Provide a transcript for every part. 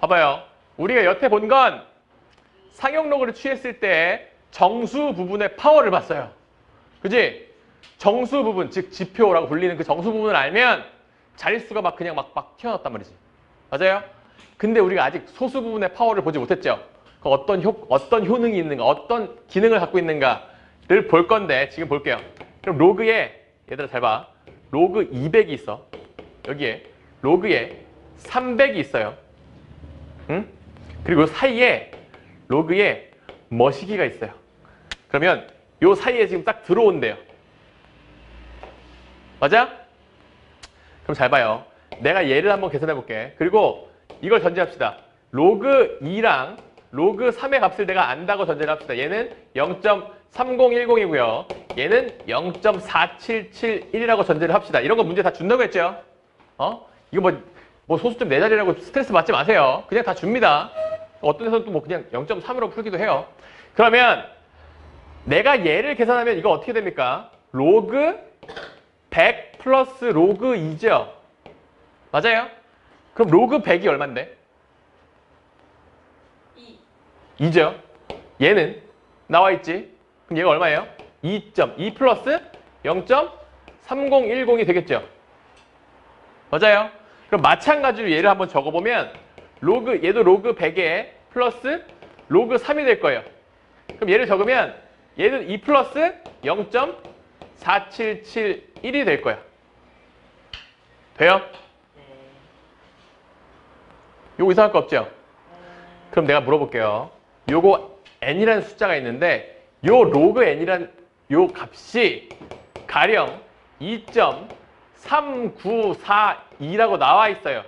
봐봐요. 우리가 여태 본 건 상용 로그를 취했을 때 정수 부분의 파워를 봤어요. 그지? 정수 부분, 즉 지표라고 불리는 그 정수 부분을 알면 자릿수가 막 그냥 막, 막 튀어나왔단 말이지. 맞아요? 근데 우리가 아직 소수 부분의 파워를 보지 못했죠. 그 어떤 효, 어떤 효능이 있는가, 어떤 기능을 갖고 있는가를 볼 건데 지금 볼게요. 그럼 로그에 얘들아 잘 봐. 로그 200이 있어. 여기에 로그에 300이 있어요. 응? 그리고 사이에 로그에 머시기가 있어요. 그러면 요 사이에 지금 딱 들어온대요. 맞아? 그럼 잘 봐요. 내가 얘를 한번 계산해 볼게. 그리고 이걸 전제합시다. 로그 2랑 로그 3의 값을 내가 안다고 전제를 합시다. 얘는 0.3010이고요. 얘는 0.4771이라고 전제를 합시다. 이런 거 문제 다 준다고 했죠? 어? 이거 뭐, 뭐 소수점 네 자리라고 스트레스 받지 마세요. 그냥 다 줍니다. 어떤 데서는 또 뭐 그냥 0.3으로 풀기도 해요. 그러면 내가 얘를 계산하면 이거 어떻게 됩니까? 로그 100 플러스 로그 2죠? 맞아요? 그럼 로그 100이 얼만데? 2. 2죠? 얘는 나와 있지? 그럼 얘가 얼마예요? 2.2 플러스 0.3010이 되겠죠? 맞아요? 그럼 마찬가지로 얘를 한번 적어보면 로그 얘도 로그 100에 플러스 로그 3이 될 거예요. 그럼 얘를 적으면 얘는 2 플러스 0.4771이 될 거야. 돼요? 요거 이상할 거 없죠? 그럼 내가 물어볼게요. 요거 n이라는 숫자가 있는데 요 로그 n이란 요 값이 가령 2.3942라고 나와 있어요.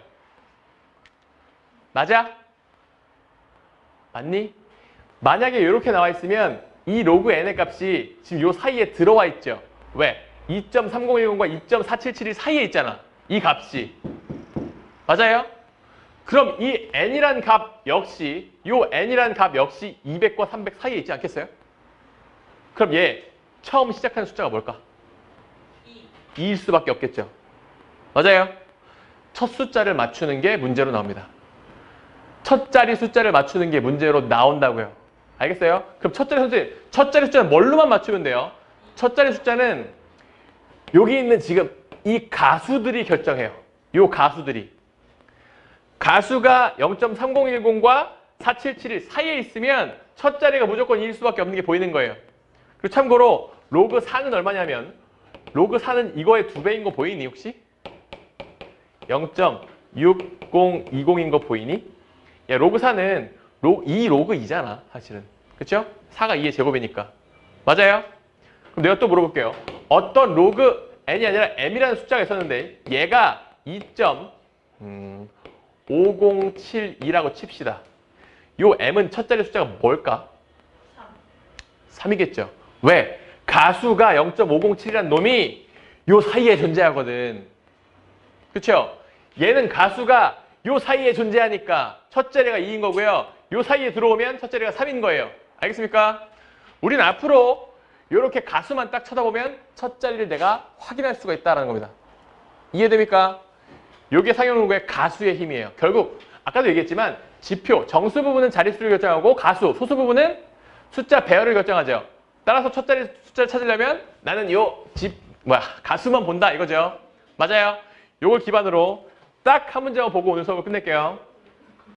맞아? 맞니? 만약에 이렇게 나와 있으면 이 로그 n의 값이 지금 요 사이에 들어와 있죠. 왜? 2.3010과 2.477이 사이에 있잖아. 이 값이. 맞아요? 그럼 이 n이란 값 역시 요 n이란 값 역시 200과 300 사이에 있지 않겠어요? 그럼 얘 처음 시작하는 숫자가 뭘까? 2. 2일 수밖에 없겠죠. 맞아요. 첫 숫자를 맞추는 게 문제로 나옵니다. 첫 자리 숫자를 맞추는 게 문제로 나온다고요. 알겠어요? 그럼 첫 자리 숫자, 첫 자리 숫자는 뭘로만 맞추면 돼요? 첫 자리 숫자는 여기 있는 지금 이 가수들이 결정해요. 요 가수들이. 가수가 0.3010과 4771 사이에 있으면 첫 자리가 무조건 1일 수밖에 없는 게 보이는 거예요. 그리고 참고로 로그 4는 얼마냐면 로그 4는 이거의 두 배인 거 보이니 혹시? 0.6020인 거 보이니? 야, 로그 4는 로, 2 로그 2잖아 사실은. 그쵸? 4가 2의 제곱이니까. 맞아요? 그럼 내가 또 물어볼게요. 어떤 로그 n이 아니라 m이라는 숫자가 있었는데 얘가 2.5072라고 칩시다. 요 m은 첫 자리 숫자가 뭘까? 3. 3이겠죠. 왜? 가수가 0.507이라는 놈이 요 사이에 존재하거든. 그쵸? 얘는 가수가 요 사이에 존재하니까 첫 자리가 2인 거고요. 요 사이에 들어오면 첫 자리가 3인 거예요. 알겠습니까? 우리는 앞으로 이렇게 가수만 딱 쳐다보면 첫 자리를 내가 확인할 수가 있다는 겁니다. 이해됩니까? 요게 상용문구의 가수의 힘이에요. 결국 아까도 얘기했지만 지표, 정수 부분은 자릿수를 결정하고 가수, 소수 부분은 숫자 배열을 결정하죠. 따라서 첫 자리 숫자를 찾으려면 나는 요 집, 뭐야, 가수만 본다 이거죠. 맞아요. 요걸 기반으로 딱 한 문제만 보고 오늘 수업을 끝낼게요.